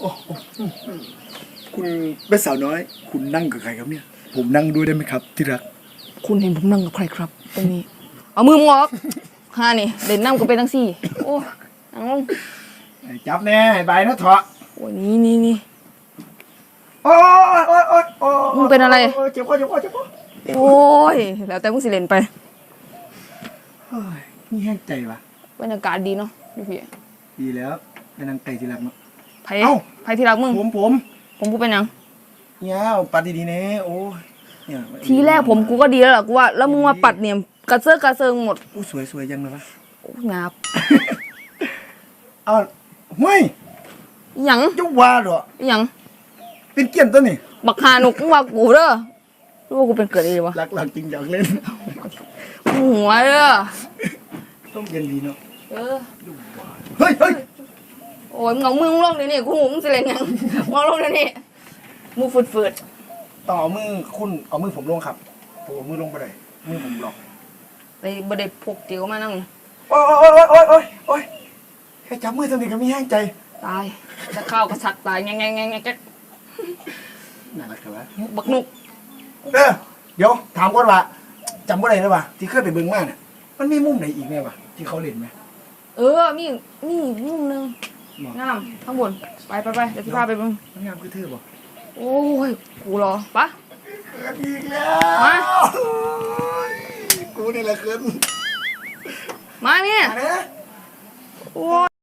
โอ้โอ้คุณเป็นสาวน้อย คุณนั่งกับใครครับเนี่ย ผมนั่งด้วยได้ไหมครับ ที่รัก คุณเห็นผมนั่งกับใครครับ ตรงนี้ เอามือมึงออกฮานี่เด่นน้ำก็เป็นทั้งสี่ โอ้นั่งลงจับแน่ใบนะเถาะโอ้ยนี่นี่นี่ โอ้ยโอ้ยโอ้ยโอ้ยมึงเป็นอะไร โยเจ็บคอเจ็บคอเจ็บคอโอ้ย แล้วแต่มึงสิเล่นไป เฮ้ยนี่แห้งใจวะบรรยากาศดีเนาะดูพี่ดีแล้วเป็นนางไก่ที่รักเนาะ ไผเอ้า ไผที่รักมึง ผมผมผมกูเป็นหยังเนี่ยเอาปัดดีๆเน่โอ้ยเนี่ยทีแรกผมกูก็ดีแล้วล่ะกูว่า แล้วมึงมาปัดเนี่ยกระเซาะกระเซิงหมดอู้สวยสวยยังเลยวะโอ้ยงาบเอาห้วยอิหยังจุกว่าเหรออิหยังเป็นเกียนตัวนี่บักฮานุกมึงว่ากูเด้อรู้ว่ากูเป็นเกิดอะไรวะรักหลักจริงอยากเล่นหัวเด้อต้องเย็นดีเนาะเออเฮ้ยเฮ้ย โอ้ยมึงเอามือมึงลงเดี๋ยวนี้กูหูมึงสิเล่นหยังมึงเอาลงเดี๋ยวนี้มือฝืดต่อมือคุณเอามือผมลงครับผมเอามือลงไปเลยมือผมหลอกๆเลยบ่ได้พกเจียวมานั่งโอ้ยโอ้ยโอ้ยโอ้ยโอ้ยแค่จับมือตัวนี้ก็มีแห้งใจตายจะเข้าวกระชักตายแงงแงงแงงแงงแงงน่ารักครับวะบักนุกเออเดี๋ยวถามก่อนว่าจำว่าอะไรนะวะที่เคยไปเบิ่งมาเนี่ยมันมีมุมไหนอีกเนี่ยวะที่เขาเล่นไหมเออมีนี่มุมหนึงบอก งามข้างบนไปไปไปเดี๋ยวที่พาไปเบิ่งมันงามคือเธอบอกโอ้ยกูรอปะเกินอีกแล้วมากูนี่แหละเกินมาเนี่ยมาเนะโอ้ย